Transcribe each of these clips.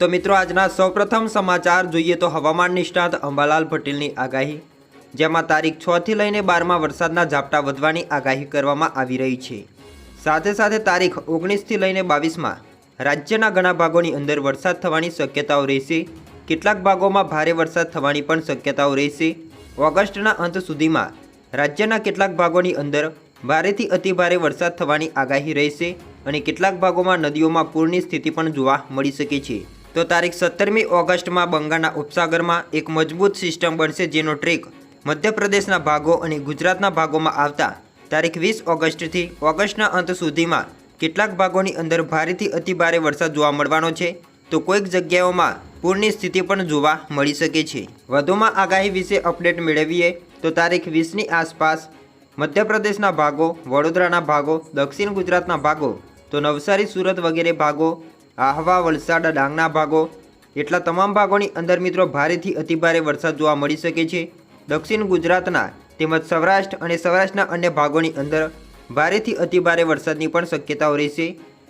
તો મિત્રો, આજના સૌપ્રથમ સમાચાર જોઈએ તો હવામાન નિષ્ણાત અંબાલાલ પટેલની આગાહી. જેમાં તારીખ છ થી લઈને બારમાં વરસાદના ઝાપટા વધવાની આગાહી કરવામાં આવી રહી છે. સાથે સાથે તારીખ ઓગણીસથી લઈને બાવીસમાં રાજ્યના ઘણા ભાગોની અંદર વરસાદ થવાની શક્યતાઓ રહેશે. કેટલાક ભાગોમાં ભારે વરસાદ થવાની પણ શક્યતાઓ રહેશે. ઓગસ્ટના અંત સુધીમાં રાજ્યના કેટલાક ભાગોની અંદર ભારેથી અતિભારે વરસાદ થવાની આગાહી રહેશે અને કેટલાક ભાગોમાં નદીઓમાં પૂરની સ્થિતિ પણ જોવા મળી શકે છે. તો તારીખ સત્તરમી ઓગસ્ટમાં બંગાળના ઉપસાગરમાં એક મજબૂત સિસ્ટમ બનશે જેનો ટ્રેક મધ્યપ્રદેશના ભાગો અને ગુજરાતના ભાગોમાં આવતા તારીખ વીસ ઓગસ્ટથી ઓગસ્ટના અંત સુધીમાં કેટલાક ભાગોની અંદર ભારેથી અતિભારે વરસાદ જોવા મળવાનો છે. તો કોઈક જગ્યાઓમાં પૂરની સ્થિતિ પણ જોવા મળી શકે છે. વધુમાં આગાહી વિશે અપડેટ મેળવીએ તો તારીખ વીસની આસપાસ મધ્યપ્રદેશના ભાગો, વડોદરાના ભાગો, દક્ષિણ ગુજરાતના ભાગો, તો નવસારી, સુરત વગેરે ભાગો આહવા, વલસાડ, ડાંગના ભાગો એટલા તમામ ભાગોની અંદર મિત્રો ભારેથી અતિભારે વરસાદ જોવા મળી શકે છે. દક્ષિણ ગુજરાતના તેમજ સૌરાષ્ટ્ર અને સૌરાષ્ટ્રના અન્ય ભાગોની અંદર ભારેથી અતિભારે વરસાદની પણ શક્યતાઓ રહેશે.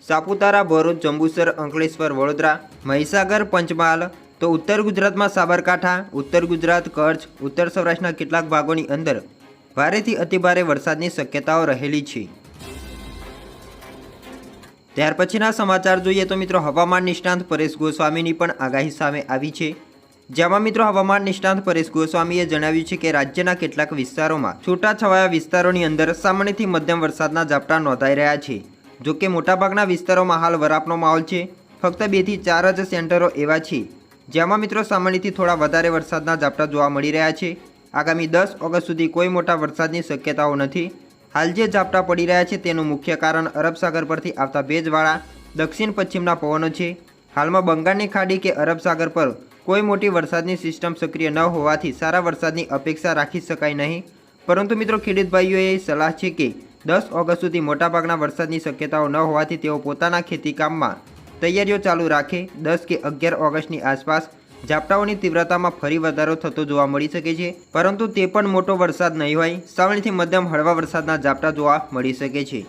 સાપુતારા, ભરૂચ, જંબુસર, અંકલેશ્વર, વડોદરા, મહીસાગર, પંચમહાલ તો ઉત્તર ગુજરાતમાં સાબરકાંઠા, ઉત્તર ગુજરાત, કચ્છ, ઉત્તર સૌરાષ્ટ્રના કેટલાક ભાગોની અંદર ભારેથી અતિભારે વરસાદની શક્યતાઓ રહેલી છે. ત્યાર પછીના સમાચાર જોઈએ તો મિત્રો હવામાન નિષ્ણાંત પરેશ ગોસ્વામીની પણ આગાહી સામે આવી છે. જેમાં મિત્રો હવામાન નિષ્ણાંત પરેશ ગોસ્વામીએ જણાવ્યું છે કે રાજ્યના કેટલાક વિસ્તારોમાં છૂટાછવાયા વિસ્તારોની અંદર સામાન્યથી મધ્યમ વરસાદના ઝાપટા નોંધાઈ રહ્યા છે. જો કે મોટાભાગના વિસ્તારોમાં હાલ વરાપનો માહોલ છે. ફક્ત બેથી ચાર જ સેન્ટરો એવા છે. જેમાં મિત્રો સામાન્યથી થોડા વધારે વરસાદના ઝાપટા જોવા મળી રહ્યા છે. આગામી દસ ઓગસ્ટ સુધી કોઈ મોટા વરસાદની શક્યતાઓ નથી. હાલ જે ઝાપટા પડી રહ્યા છે તેનું મુખ્ય કારણ અરબ સાગર પરથી આવતા ભેજવાળા દક્ષિણ પશ્ચિમના પવનો છે. હાલમાં બંગાળની ખાડી કે અરબ સાગર પર કોઈ મોટી વરસાદની સિસ્ટમ સક્રિય ન હોવાથી સારા વરસાદની અપેક્ષા રાખી શકાય નહીં. પરંતુ મિત્રો ખેડૂતભાઈઓએ સલાહ છે કે દસ ઓગસ્ટ સુધી મોટાભાગના વરસાદની શક્યતાઓ ન હોવાથી તેઓ પોતાના ખેતીકામમાં તૈયારીઓ ચાલુ રાખે. દસ કે અગિયાર ઓગસ્ટની આસપાસ ઝાપટાઓની તીવ્રતામાં ફરી વધારો થતો જોવા મળી શકે છે, પરંતુ તે પણ મોટો વરસાદ નહીં હોય. સાવણીથી મધ્યમ હળવા વરસાદના ઝાપટા જોવા મળી શકે છે.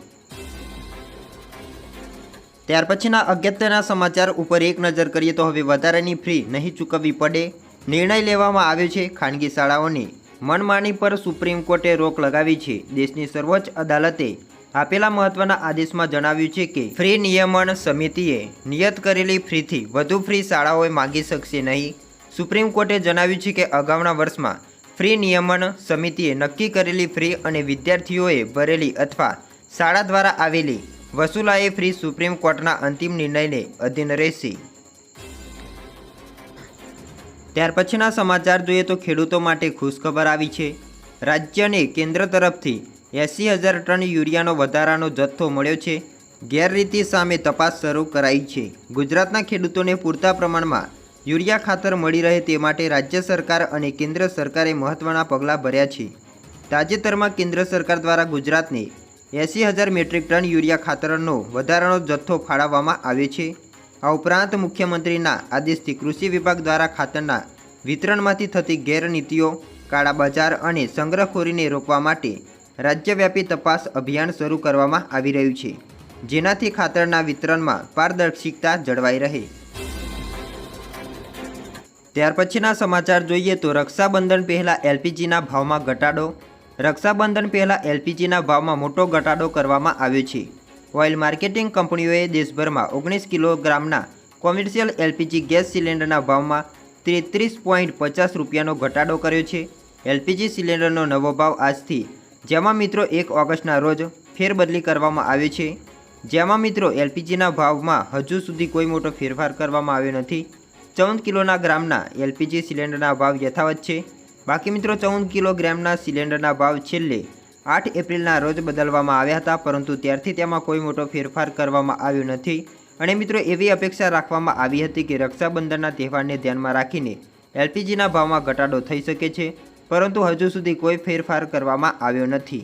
ત્યાર પછીના અગત્યના સમાચાર ઉપર એક નજર કરીએ તો હવે વધારાની ફી નહીં ચૂકવવી પડે. નિર્ણય લેવામાં આવ્યો છે ખાનગી શાળાઓની. મનમાની પર સુપ્રીમ કોર્ટે રોક લગાવી છે. દેશની સર્વોચ્ચ અદાલતે આપેલા મહત્વના આદેશમાં જણાવ્યું છે કે, ફ્રી નિયમન સમિતિએ નિયત કરેલી ફ્રીથી વધુ ફ્રી શાળાઓએ માંગી શકશે નહીં. સુપ્રીમ કોર્ટે જણાવ્યું છે કે, અગાઉના વર્ષમાં ફ્રી નિયમન સમિતિએ નક્કી કરેલી ફ્રી અને વિદ્યાર્થીઓએ ભરેલી અથવા શાળા દ્વારા આવેલી વસૂલાએ ફ્રી સુપ્રીમ કોર્ટના અંતિમ નિર્ણયને અધીન રહેશે. ત્યાર પછીના સમાચાર જોઈએ તો ખેડૂતો માટે ખુશખબર આવી છે. રાજ્યને કેન્દ્ર તરફથી એંસી હજાર ટન યુરિયાનો વધારાનો જથ્થો મળ્યો છે. ગેરરીતિ સામે તપાસ શરૂ કરાઈ છે. ગુજરાતના ખેડૂતોને પૂરતા પ્રમાણમાં યુરિયા ખાતર મળી રહે તે માટે રાજ્ય સરકાર અને કેન્દ્ર સરકારે મહત્ત્વના પગલાં ભર્યા છે. તાજેતરમાં કેન્દ્ર સરકાર દ્વારા ગુજરાતને એંસી હજાર મેટ્રિક ટન યુરિયા ખાતરનો વધારાનો જથ્થો ફાળવવામાં આવ્યો છે. આ ઉપરાંત મુખ્યમંત્રીના આદેશથી કૃષિ વિભાગ દ્વારા ખાતરના વિતરણમાંથી થતી ગેરનીતિઓ, કાળા બજાર અને સંગ્રહખોરીને રોકવા માટે રાજ્યવ્યાપી તપાસ અભિયાન શરૂ કરવામાં આવી રહ્યું છે, જેનાથી ખાતરના વિતરણમાં પારદર્શિકતા જળવાઈ રહે. ત્યાર પછીના સમાચાર જોઈએ તો રક્ષાબંધન પહેલાં એલપીજીના ભાવમાં ઘટાડો, રક્ષાબંધન પહેલાં એલપીજીના ભાવમાં મોટો ઘટાડો કરવામાં આવ્યો છે. ઓઇલ માર્કેટિંગ કંપનીઓએ દેશભરમાં ઓગણીસ કિલોગ્રામના કોમર્શિયલ એલપીજી ગેસ સિલિન્ડરના ભાવમાં ત્રેત્રીસ પોઈન્ટ પચાસ રૂપિયાનો ઘટાડો કર્યો છે. એલપીજી સિલિન્ડરનો નવો ભાવ આજથી જેમાં મિત્રો એક ઓગસ્ટના રોજ ફેરબદલી કરવામાં આવી છે. જેમાં મિત્રો એલપીજીના ભાવમાં હજુ સુધી કોઈ મોટો ફેરફાર કરવામાં આવ્યો નથી. ચૌદ કિલોના ગ્રામના એલપીજી સિલિન્ડરના ભાવ યથાવત છે. બાકી મિત્રો ચૌદ કિલોગ્રામના સિલિન્ડરના ભાવ છેલ્લે આઠ એપ્રિલના રોજ બદલવામાં આવ્યા હતા, પરંતુ ત્યારથી તેમાં કોઈ મોટો ફેરફાર કરવામાં આવ્યો નથી. અને મિત્રો એવી અપેક્ષા રાખવામાં આવી હતી કે રક્ષાબંધનના તહેવારને ધ્યાનમાં રાખીને એલપીજીના ભાવમાં ઘટાડો થઈ શકે છે. પરંતુ હજુ સુધી કોઈ ફેરફાર કરવામાં આવ્યો નથી.